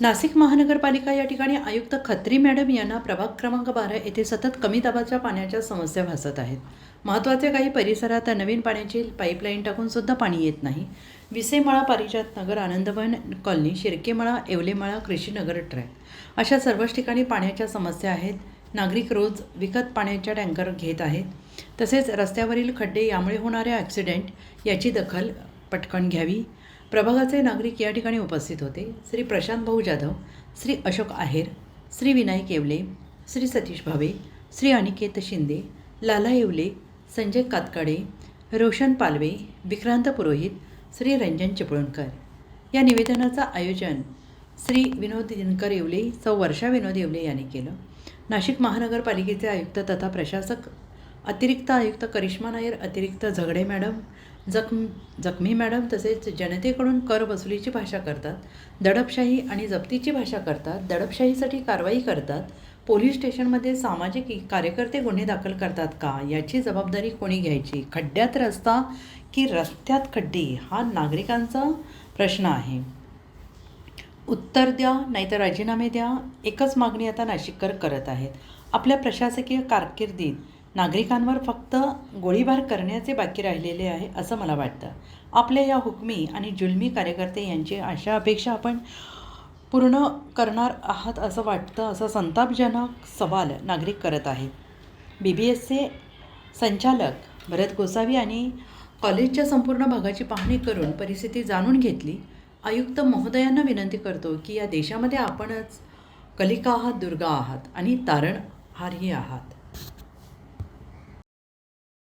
नाशिक महानगरपालिका या ठिकाणी आयुक्त खत्री मॅडम यांना प्रभाग क्रमांक बारा येथे सतत कमी दाबाच्या पाण्याच्या समस्या भासत आहेत. महत्त्वाचे काही परिसरात नवीन पाण्याची पाईपलाईन टाकून सुद्धा पाणी येत नाही. विसेमळा पारिजात नगर आनंदवन कॉलनी शिर्केमळा येवलेमळा कृषीनगर ट्रॅक अशा सर्वच ठिकाणी पाण्याच्या समस्या आहेत. नागरिक रोज विकत पाण्याच्या टँकर घेत आहेत. तसेच रस्त्यावरील खड्डे यामुळे होणारे ॲक्सिडेंट याची दखल पटकन घ्यावी. प्रभागाचे नागरिक या ठिकाणी उपस्थित होते. श्री प्रशांत भाऊ जाधव श्री अशोक आहेर श्री विनायक येवले श्री सतीश भावे श्री अनिकेत शिंदे लाला येवले संजय कातकाडे रोशन पालवे विक्रांत पुरोहित श्री रंजन चिपळूणकर. या निवेदनाचं आयोजन श्री विनोद दिनकर येवले सौ वर्षा विनोद येवले यांनी केलं. नाशिक महानगरपालिकेचे आयुक्त तथा प्रशासक अतिरिक्त आयुक्त करिश्मा नायर अतिरिक्त झगडे मॅडम जखम जखमी मॅडम तसेच जनतेकडून कर वसुलीची भाषा करतात दडपशाही आणि जप्तीची भाषा करतात दडपशाहीसाठी कारवाई करतात पोलीस स्टेशनमध्ये सामाजिक कार्यकर्ते गुन्हे दाखल करतात का याची जबाबदारी कोणी घ्यायची खड्ड्यात रस्ता की रस्त्यात खड्डे हा नागरिकांचा प्रश्न आहे. उत्तर द्या नाहीतर राजीनामे द्या एकच मागणी आता नाशिककर करत आहेत. आपल्या प्रशासकीय कारकिर्दीत नागरिकांवर फक्त गोळीबार करण्याचे बाकी राहिलेले आहे असं मला वाटतं. आपल्या या हुकमी आणि जुलमी कार्यकर्ते यांची आशा अपेक्षा आपण पूर्ण करणार आहात असं वाटतं असा संतापजनक सवाल नागरिक करत आहेत. बी बी एसचे संचालक भरत गोसावी आणि कॉलेजच्या संपूर्ण भागाची पाहणी करून परिस्थिती जाणून घेतली. आयुक्त महोदयांना विनंती करतो की या देशामध्ये आपणच कलिका आहात दुर्गा आहात आणि तारणहारही आहात.